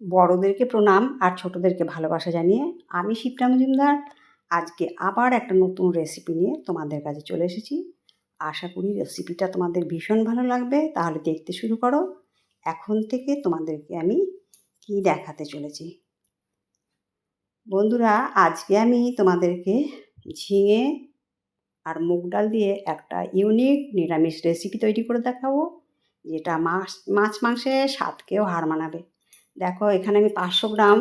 বড়োদেরকে প্রণাম আর ছোটোদেরকে ভালোবাসা জানিয়ে আমি শিপ্রা মজুমদার। আজকে আবার একটা নতুন রেসিপি নিয়ে তোমাদের কাছে চলে এসেছি। আশা করি রেসিপিটা তোমাদের ভীষণ ভালো লাগবে। তাহলে দেখতে শুরু করো। এখন থেকে তোমাদেরকে আমি কি দেখাতে চলেছি। বন্ধুরা, আজকে আমি তোমাদেরকে ঝিঙে আর মুগ ডাল দিয়ে একটা ইউনিক নিরামিষ রেসিপি তৈরি করে দেখাবো, যেটা মাছ মাছ মাংসের স্বাদকেও হার মানাবে। দেখো, এখানে আমি পাঁচশো গ্রাম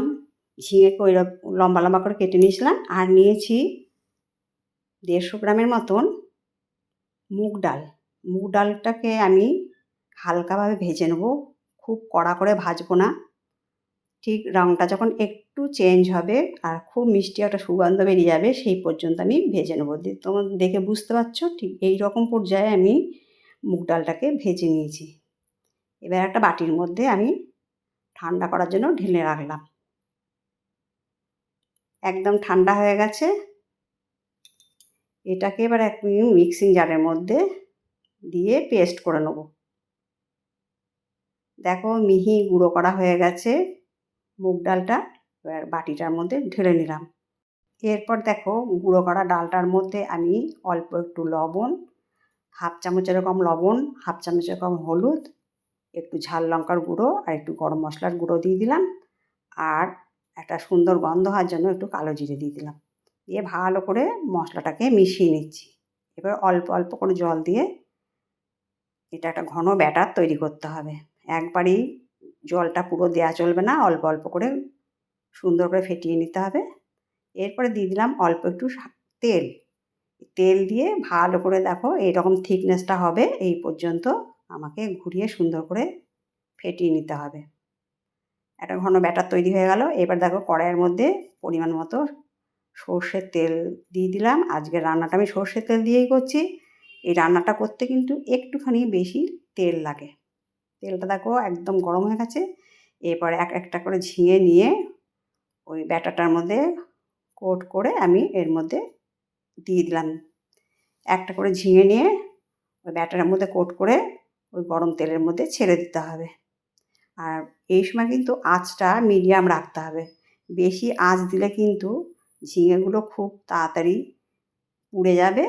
ঝিঙে ওই লম্বা লম্বা করে কেটে নিয়েছিলাম আর নিয়েছি দেড়শো গ্রামের মতন মুগ ডাল। মুগ ডালটাকে আমি হালকাভাবে ভেজে নেব, খুব কড়া করে ভাজবো না। ঠিক রঙটা যখন একটু চেঞ্জ হবে আর খুব মিষ্টি একটা সুগন্ধ বেরিয়ে যাবে, সেই পর্যন্ত আমি ভেজে নেব। তোমার দেখে বুঝতে পারছ, ঠিক এই রকম পর্যায়ে আমি মুগ ডালটাকে ভেজে নিয়েছি। এবার একটা বাটির মধ্যে আমি ঠান্ডা করার জন্য ঢেলে রাখলাম। একদম ঠান্ডা হয়ে গেছে। এটাকে এবার এক মিক্সিং জারের মধ্যে দিয়ে পেস্ট করে নেব। দেখো মিহি গুঁড়ো করা হয়ে গেছে। মুগ ডালটা এবার বাটিটার মধ্যে ঢেলে নিলাম। এরপর দেখো গুঁড়ো করা ডালটার মধ্যে আমি অল্প একটু লবণ, হাফ চামচ এরকম লবণ, হাফ চামচ এরকম হলুদ একটু ঝাল লঙ্কার গুঁড়ো আর একটু গরম মশলার গুঁড়ো দিয়ে দিলাম। আর একটা সুন্দর গন্ধ হওয়ার জন্য একটু কালো জিরে দিয়ে দিলাম। দিয়ে ভালো করে মশলাটাকে মিশিয়ে নিচ্ছি। এবার অল্প অল্প করে জল দিয়ে এটা একটা ঘন ব্যাটার তৈরি করতে হবে। একবারই জলটা পুরো দেওয়া চলবে না, অল্প অল্প করে সুন্দর করে ফেটিয়ে নিতে হবে। এরপরে দিয়ে দিলাম অল্প একটু তেল। তেল দিয়ে ভালো করে দেখো এইরকম থিকনেসটা হবে এই পর্যন্ত। আমাকে ঘুরিয়ে সুন্দর করে ফেটিয়ে নিতে হবে। একটা ঘন ব্যাটার তৈরি হয়ে গেল। এবার দেখো কড়াইয়ের মধ্যে পরিমাণ মতো সর্ষের তেল দিয়ে দিলাম। আজকে রান্নাটা আমি সর্ষের তেল দিয়েই করছি। এই রান্নাটা করতে কিন্তু একটুখানি বেশি তেল লাগে। তেলটা দেখো একদম গরম হয়ে গেছে। এরপরে এক একটা করে ঝিঙে নিয়ে ওই ব্যাটারটার মধ্যে কোট করে আমি এর মধ্যে দিয়ে দিলাম। একটা করে ঝিঙে নিয়ে ওই ব্যাটারের মধ্যে কোট করে ওই গরম তেলের মধ্যে ছেড়ে দিতে হবে। আর এই সময় কিন্তু আঁচটা মিডিয়াম রাখতে হবে। বেশি আঁচ দিলে কিন্তু ঝিঙেগুলো খুব তাড়াতাড়ি পুড়ে যাবে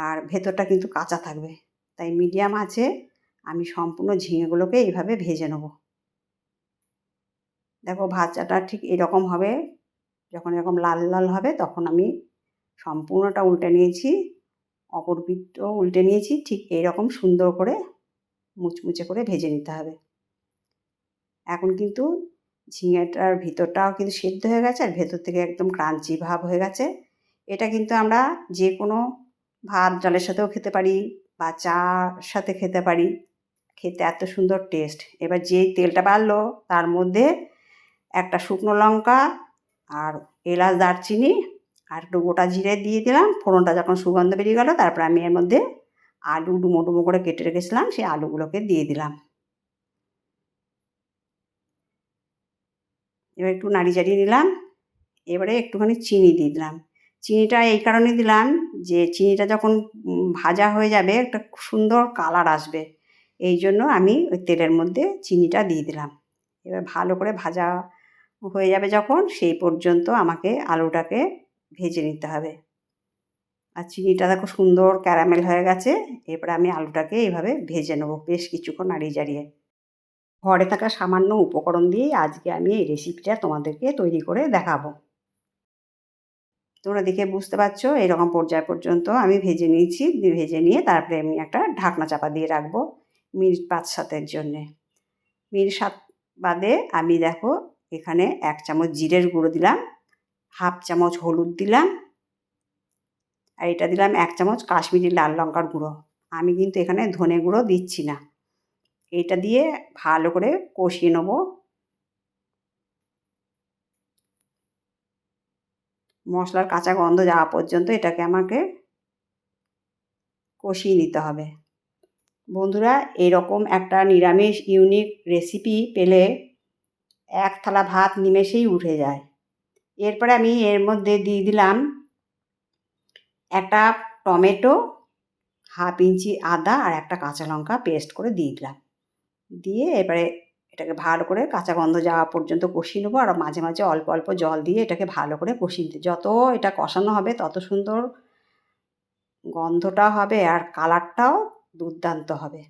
আর ভেতরটা কিন্তু কাঁচা থাকবে। তাই মিডিয়াম আছে আমি সম্পূর্ণ ঝিঙেগুলোকে এইভাবে ভেজে নেব। দেখো ভাজাটা ঠিক এরকম হবে। যখন এরকম লাল লাল হবে তখন আমি সম্পূর্ণটা উল্টে নিয়েছি। অপর পিঠও উল্টে নিয়েছি। ঠিক এইরকম সুন্দর করে মুচমুচে করে ভেজে নিতে হবে। এখন কিন্তু ঝিঙেটার ভিতরটাও কিন্তু সেদ্ধ হয়ে গেছে আর ভেতর থেকে একদম ক্রাঞ্চি ভাব হয়ে গেছে। এটা কিন্তু আমরা যে কোনো ভাত জলের সাথেও খেতে পারি বা চার সাথে খেতে পারি। খেতে এত সুন্দর টেস্ট এবার যেই তেলটা বাড়লো তার মধ্যে একটা শুকনো লঙ্কা আর এলাচ, দারচিনি আর একটু গোটা জিরে দিয়ে দিলাম। ফোড়নটা যখন সুগন্ধ বেরিয়ে গেলো তারপর আমি এর মধ্যে আলু ডুমো ডুমো করে কেটে রেখেছিলাম, সেই আলুগুলোকে দিয়ে দিলাম। এবার একটু নাড়ি চাড়িয়ে নিলাম, এবারে একটুখানি চিনি দিয়ে দিলাম। চিনিটা এই কারণে দিলাম যে, চিনিটা যখন ভাজা হয়ে যাবে, একটা সুন্দর কালার আসবে। এই জন্য আমি ওই তেলের মধ্যে চিনিটা দিয়ে দিলাম। এবার ভালো করে ভাজা হয়ে যাবে যখন, সেই পর্যন্ত আমাকে আলুটাকে ভেজে নিতে হবে। আর চিনিটা দেখো সুন্দর ক্যারামেল হয়ে গেছে। এরপরে আমি আলুটাকে এইভাবে ভেজে নেব বেশ কিছুক্ষণ নাড়িয়ে জাড়িয়ে ঘরে থাকা সামান্য উপকরণ দিয়েই আজকে আমি এই রেসিপিটা তোমাদেরকে তৈরি করে দেখাবো। তোমরা দেখে বুঝতে পারছ, এরকম পর্যায় পর্যন্ত আমি ভেজে নিয়েছি। ভেজে নিয়ে তারপরে আমি একটা ঢাকনা চাপা দিয়ে রাখব মিনিট পাঁচ সাতের জন্যে। মিনিট সাত বাদে আমি দেখো এখানে এক চামচ জিরের গুঁড়ো দিলাম, হাফ চামচ হলুদ দিলাম আর এটা দিলাম এক চামচ কাশ্মীরি লাল লঙ্কার গুঁড়ো। আমি কিন্তু এখানে ধনে গুঁড়ো দিচ্ছি না। এটা দিয়ে ভালো করে কষিয়ে নেব। মশলার কাঁচা গন্ধ যাওয়া পর্যন্ত এটাকে আমাকে কষিয়ে নিতে হবে। বন্ধুরা, এরকম একটা নিরামিষ ইউনিক রেসিপি পেলে এক থালা ভাত নিমেষেই উঠে যায়। এরপরে আমি এর মধ্যে দিয়ে দিলাম একটা টমেটো, হাফ ইঞ্চি আদা আর একটা কাঁচা লঙ্কা পেস্ট করে দিয়ে দিলাম। দিয়ে এবারে এটাকে ভালো করে কাঁচা গন্ধ যাওয়া পর্যন্ত কষিয়ে নেব আর মাঝে মাঝে অল্প অল্প জল দিয়ে এটাকে ভালো করে কষিয়ে নিতে। যত এটা কষানো হবে তত সুন্দর গন্ধটা হবে আর কালারটাও দুর্দান্ত হবে।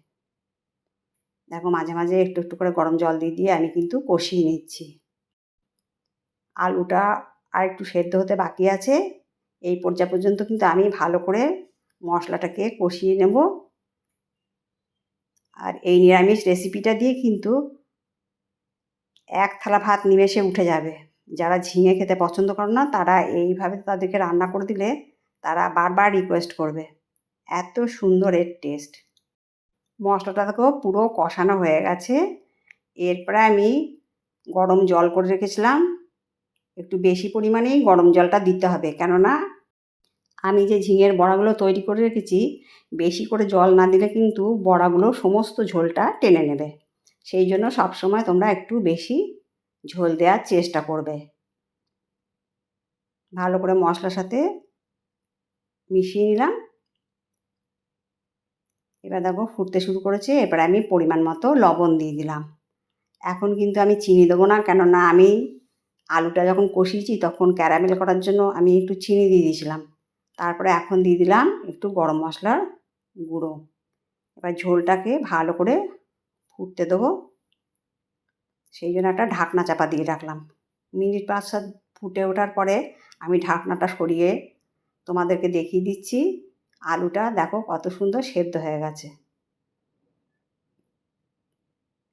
দেখো মাঝে মাঝে একটু একটু করে গরম জল দিয়ে দিয়ে আমি কিন্তু কষিয়ে নিচ্ছি। আলুটা আর একটু সেদ্ধ হতে বাকি আছে। এই পর্যায় পর্যন্ত কিন্তু আমি ভালো করে মশলাটাকে কষিয়ে নেব। আর এই নিরামিষ রেসিপিটা দিয়ে কিন্তু এক থালা ভাত নিমেষে উঠে যাবে। যারা ঝিঙে খেতে পছন্দ করে না, তারা এইভাবে তাদেরকে রান্না করে দিলে তারা বারবার রিকোয়েস্ট করবে। এত সুন্দর এর টেস্ট মশলাটাকেও পুরো কষানো হয়ে গেছে। এরপরে আমি গরম জল করে রেখেছিলাম। একটু বেশি পরিমাণেই গরম জলটা দিতে হবে। কেননা, আমি যে ঝিঙের বড়াগুলো তৈরি করে রেখেছি, বেশি করে জল না দিলে কিন্তু বড়াগুলো সমস্ত ঝোলটা টেনে নেবে। সেই জন্য সবসময় তোমরা একটু বেশি ঝোল দেওয়ার চেষ্টা করবে। ভালো করে মশলার সাথে মিশিয়ে নিলাম। এবার দেখো ফুটতে শুরু করেছে এবার আমি পরিমাণ মতো লবণ দিয়ে দিলাম। এখন কিন্তু আমি চিনি দেবো না, কেননা আমি আলুটা যখন কষিয়েছি তখন ক্যারামেল করার জন্য আমি একটু চিনি দিয়ে দিয়েছিলাম। তারপরে এখন দিয়ে দিলাম একটু গরম মশলার গুঁড়ো। এবার ঝোলটাকে ভালো করে ফুটতে দেবো। সেই জন্য একটা ঢাকনা চাপা দিয়ে রাখলাম। মিনিট পাঁচ সাত ফুটে ওঠার পরে আমি ঢাকনাটা সরিয়ে তোমাদেরকে দেখিয়ে দিচ্ছি। আলুটা দেখো কত সুন্দর সেদ্ধ হয়ে গেছে।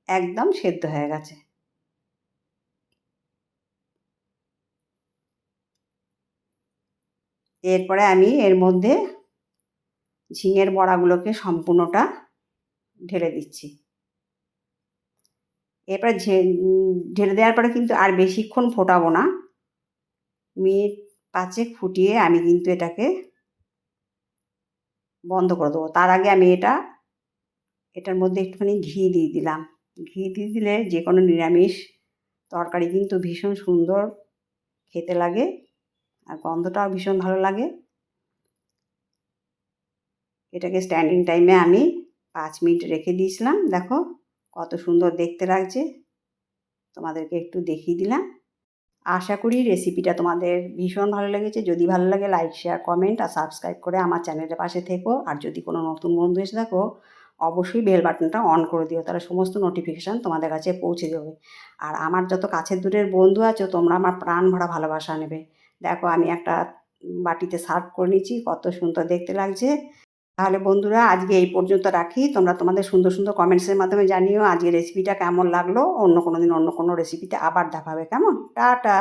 একদম সেদ্ধ হয়ে গেছে। এরপরে আমি এর মধ্যে ঝিঙের বড়াগুলোকে সম্পূর্ণটা ঢেলে দিচ্ছি। এরপরে ঢেলে দেওয়ার পরে কিন্তু আর বেশিক্ষণ ফোটাবো না। মিনিট পাঁচেক ফুটিয়ে আমি কিন্তু এটাকে বন্ধ করে দেবো। তার আগে আমি এটা, এটার মধ্যে একটুখানি ঘি দিয়ে দিলাম। ঘি দিয়ে দিলে যে কোনো নিরামিষ তরকারি কিন্তু ভীষণ সুন্দর খেতে লাগে। আর গন্ধটাও ভীষণ ভালো লাগে। এটাকে স্ট্যান্ডিং টাইমে আমি পাঁচ মিনিট রেখে দিয়েছিলাম। দেখো কত সুন্দর দেখতে লাগছে। তোমাদেরকে একটু দেখিয়ে দিলাম। আশা করি রেসিপিটা তোমাদের ভীষণ ভালো লেগেছে। যদি ভালো লাগে লাইক শেয়ার কমেন্ট আর সাবস্ক্রাইব করে আমার চ্যানেলের পাশে থেকো। আর যদি কোনো নতুন বন্ধু এসে থাকো, অবশ্যই বেল বাটনটা অন করে দিও। তাহলে সমস্ত নোটিফিকেশান তোমাদের কাছে পৌঁছে যাবে। আর আমার যত কাছের দূরের বন্ধু আছো, তোমরা আমার প্রাণ ভরা ভালোবাসা নেবে। দেখো আমি একটা বাটিতে সার্ভ করে নিচ্ছি কত সুন্দর দেখতে লাগছে। তাহলে বন্ধুরা আজকে এই পর্যন্ত রাখি। তোমরা তোমাদের সুন্দর সুন্দর কমেন্টসের মাধ্যমে জানিও আজকে রেসিপিটা কেমন লাগল। অন্য কোনো দিন অন্য কোনো রেসিপিতে আবার দেখাবে কেমন? টাটা!